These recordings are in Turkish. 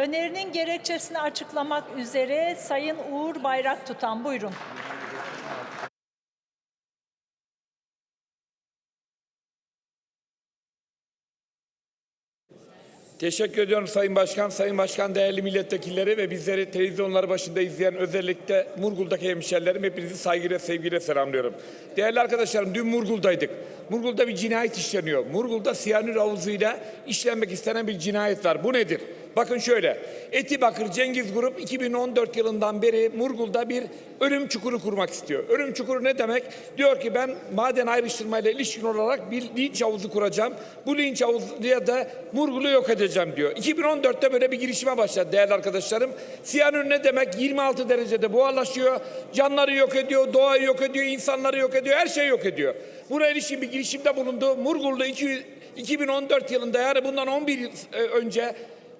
Önerinin gerekçesini açıklamak üzere Sayın Uğur Bayrak tutan buyurun. Teşekkür ediyorum Sayın Başkan. Sayın Başkan değerli milletvekilleri ve bizleri televizyonlar başında izleyen özellikle Murgul'daki hemşerilerim hepinizi saygıyla sevgiyle selamlıyorum. Değerli arkadaşlarım dün Murgul'daydık. Murgul'da bir cinayet işleniyor. Murgul'da siyanür havuzuyla işlenmek istenen bir cinayet var. Bu nedir? Bakın şöyle. Etibakır Cengiz Grup 2014 yılından beri Murgul'da bir ölüm çukuru kurmak istiyor. Ölüm çukuru ne demek? Diyor ki ben maden ayrıştırmayla ilişkin olarak bir linç havuzu kuracağım. Bu linç havuzuyla da Murgul'u yok edeceğim diyor. 2014'te böyle bir girişime başladı değerli arkadaşlarım. Siyanür ne demek? 26 derecede buharlaşıyor. Canları yok ediyor, doğayı yok ediyor, insanları yok ediyor, her şeyi yok ediyor. Buna ilişkin bir girişimde bulundu. Murgul'da 200 2014 yılında yani bundan 11 yıl e, önce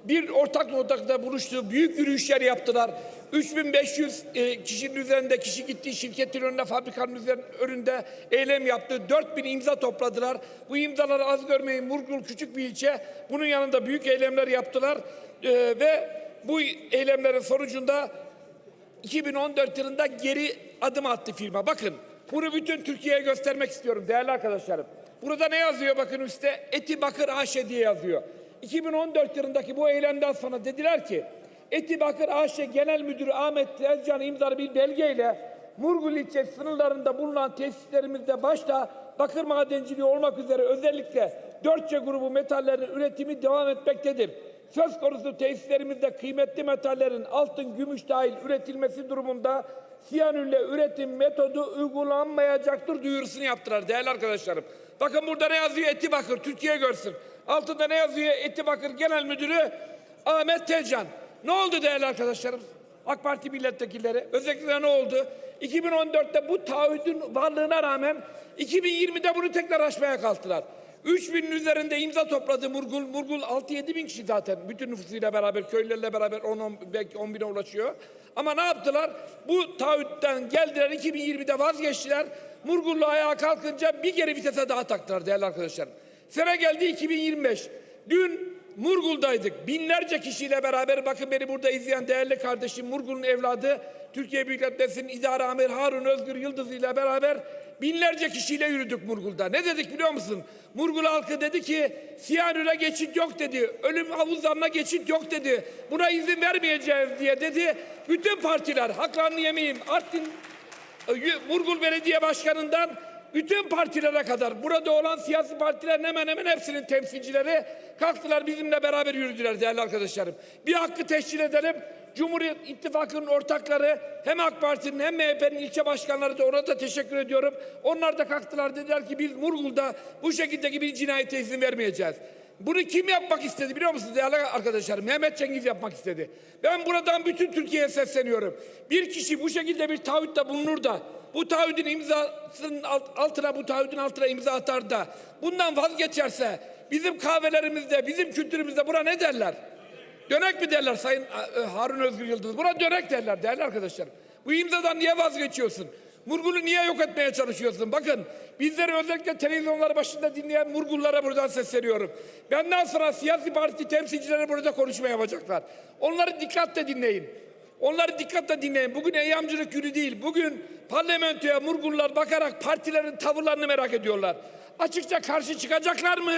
bir ortak noktada buluştu. Büyük yürüyüşler yaptılar. 3500 e, kişinin üzerinde kişi gitti şirketin önünde fabrikanın üzerinde, önünde eylem yaptı. 4000 imza topladılar. Bu imzaları az görmeyin. Murgul küçük bir ilçe. Bunun yanında büyük eylemler yaptılar. E, ve bu eylemlerin sonucunda 2014 yılında geri adım attı firma. Bakın bunu bütün Türkiye'ye göstermek istiyorum değerli arkadaşlarım. Burada ne yazıyor bakın üstte? Eti Bakır AŞ diye yazıyor. 2014 yılındaki bu eylemden sonra dediler ki Eti Bakır AŞ Genel Müdürü Ahmet Tezcan imzalı bir belgeyle Murgul ilçe sınırlarında bulunan tesislerimizde başta bakır madenciliği olmak üzere özellikle 4C grubu metallerin üretimi devam etmektedir. Söz konusu tesislerimizde kıymetli metallerin altın, gümüş dahil üretilmesi durumunda siyanürle üretim metodu uygulanmayacaktır duyurusunu yaptılar değerli arkadaşlarım. Bakın burada ne yazıyor Eti Bakır Türkiye görsün. Altında ne yazıyor Eti Bakır Genel Müdürü Ahmet Tezcan. Ne oldu değerli arkadaşlarım? AK Parti milletvekilleri özellikle ne oldu? 2014'te bu taahhüdün varlığına rağmen 2020'de bunu tekrar açmaya kalktılar. 3 binin üzerinde imza topladı Murgul. Murgul 6-7 bin kişi zaten bütün nüfusuyla beraber köylülerle beraber 10, belki 10 bine ulaşıyor. Ama ne yaptılar? Bu taahhütten geldiler 2020'de vazgeçtiler. Murgullu ayağa kalkınca bir geri vitese daha taktılar değerli arkadaşlarım. Sene geldi 2025. Dün Murgul'daydık. Binlerce kişiyle beraber bakın beni burada izleyen değerli kardeşim Murgul'un evladı Türkiye Büyük Millet idare amir Harun Özgür Yıldız ile beraber binlerce kişiyle yürüdük Murgul'da. Ne dedik biliyor musun? Murgul halkı dedi ki siyanüre geçit yok dedi. Ölüm havuzlarına geçit yok dedi. Buna izin vermeyeceğiz diye dedi. Bütün partiler haklarını yemeyeyim. Artvin Murgul Belediye Başkanı'ndan bütün partilere kadar burada olan siyasi partilerin hemen hemen hepsinin temsilcileri kalktılar bizimle beraber yürüdüler değerli arkadaşlarım. Bir hakkı teşkil edelim. Cumhuriyet İttifakı'nın ortakları hem AK Parti'nin hem MHP'nin ilçe başkanları da ona da teşekkür ediyorum. Onlar da kalktılar dediler ki biz Murgul'da bu şekildeki bir cinayete izin vermeyeceğiz. Bunu kim yapmak istedi biliyor musunuz değerli arkadaşlarım? Mehmet Cengiz yapmak istedi. Ben buradan bütün Türkiye'ye sesleniyorum. Bir kişi bu şekilde bir taahhütte bulunur da bu taahhüdün imzasının altına bu taahhüdün altına imza atar da bundan vazgeçerse bizim kahvelerimizde bizim kültürümüzde buna ne derler? Dönek mi derler Sayın e, Harun Özgür Yıldız? Buna dönek derler değerli arkadaşlarım. Bu imzadan niye vazgeçiyorsun? Murgul'u niye yok etmeye çalışıyorsun? Bakın bizleri özellikle televizyonlar başında dinleyen Murgullara buradan sesleniyorum. Benden sonra siyasi parti temsilcileri burada konuşma yapacaklar. Onları dikkatle dinleyin. Onları dikkatle dinleyin. Bugün eyyamcılık günü değil. Bugün parlamentoya Murgullar bakarak partilerin tavırlarını merak ediyorlar. Açıkça karşı çıkacaklar mı?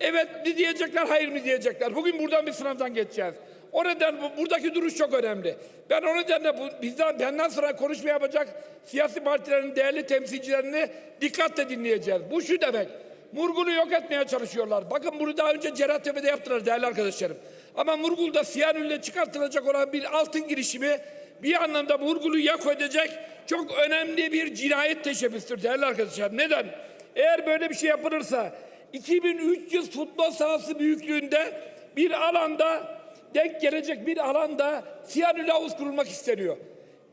Evet mi diyecekler, hayır mı diyecekler. Bugün buradan bir sınavdan geçeceğiz. O nedenle bu, buradaki duruş çok önemli. Ben o nedenle bu, bizden, benden sonra konuşma yapacak siyasi partilerin değerli temsilcilerini dikkatle dinleyeceğiz. Bu şu demek. Murgul'u yok etmeye çalışıyorlar. Bakın bunu daha önce Cerattepe'de yaptılar değerli arkadaşlarım. Ama Murgul'da siyanürle çıkartılacak olan bir altın girişimi bir anlamda Murgul'u yok edecek çok önemli bir cinayet teşebbüsüdür değerli arkadaşlar. Neden? Eğer böyle bir şey yapılırsa 2300 futbol sahası büyüklüğünde bir alanda denk gelecek bir alanda siyanürle havuz kurulmak isteniyor.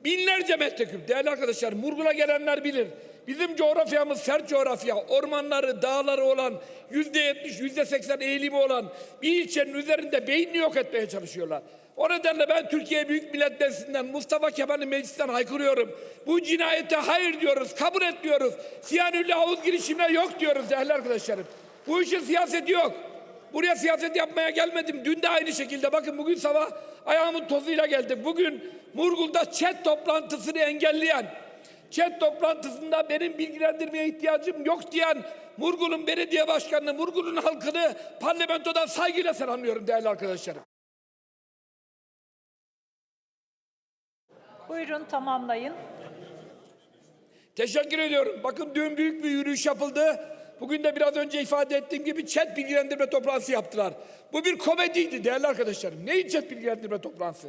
Binlerce metreküp değerli arkadaşlar Murgul'a gelenler bilir. Bizim coğrafyamız sert coğrafya. Ormanları, dağları olan, yüzde yetmiş, yüzde seksen eğilimi olan bir ilçenin üzerinde beynini yok etmeye çalışıyorlar. O nedenle ben Türkiye Büyük Millet Meclisi'nden Mustafa Kemal'i meclisten haykırıyorum. Bu cinayete hayır diyoruz, kabul etmiyoruz. Siyanürlü havuz girişimine yok diyoruz değerli arkadaşlarım. Bu işin siyaseti yok. Buraya siyaset yapmaya gelmedim. Dün de aynı şekilde. Bakın bugün sabah ayağımın tozuyla geldim. Bugün Murgul'da chat toplantısını engelleyen, chat toplantısında benim bilgilendirmeye ihtiyacım yok diyen Murgul'un belediye başkanını, Murgul'un halkını parlamentodan saygıyla selamlıyorum değerli arkadaşlarım. Buyurun tamamlayın. Teşekkür ediyorum. Bakın dün büyük bir yürüyüş yapıldı. Bugün de biraz önce ifade ettiğim gibi chat bilgilendirme toplantısı yaptılar. Bu bir komediydi değerli arkadaşlarım. Neyin chat bilgilendirme toplantısı?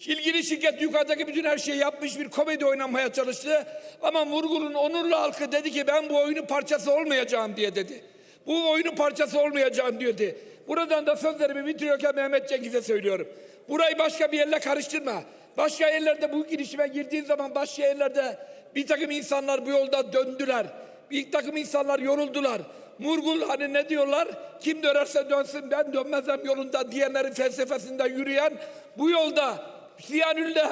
İlgili şirket yukarıdaki bütün her şeyi yapmış bir komedi oynamaya çalıştı. Ama Murgul'un onurlu halkı dedi ki ben bu oyunun parçası olmayacağım diye dedi. Bu oyunun parçası olmayacağım diyordu. Buradan da sözlerimi bitiriyorken Mehmet Cengiz'e söylüyorum. Burayı başka bir yerle karıştırma. Başka yerlerde bu girişime girdiğin zaman başka yerlerde bir takım insanlar bu yolda döndüler. Bir takım insanlar yoruldular. Murgul hani ne diyorlar? Kim dönerse dönsün ben dönmezem yolunda diyenlerin felsefesinden yürüyen bu yolda Siyanül'de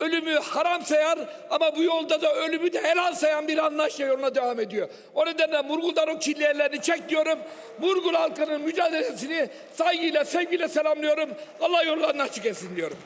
ölümü haram sayar ama bu yolda da ölümü de helal sayan bir anlayışla yoluna devam ediyor. O nedenle Murgul'dan o kirli ellerini çek diyorum. Murgul halkının mücadelesini saygıyla, sevgiyle selamlıyorum. Allah yollarını açık etsin diyorum.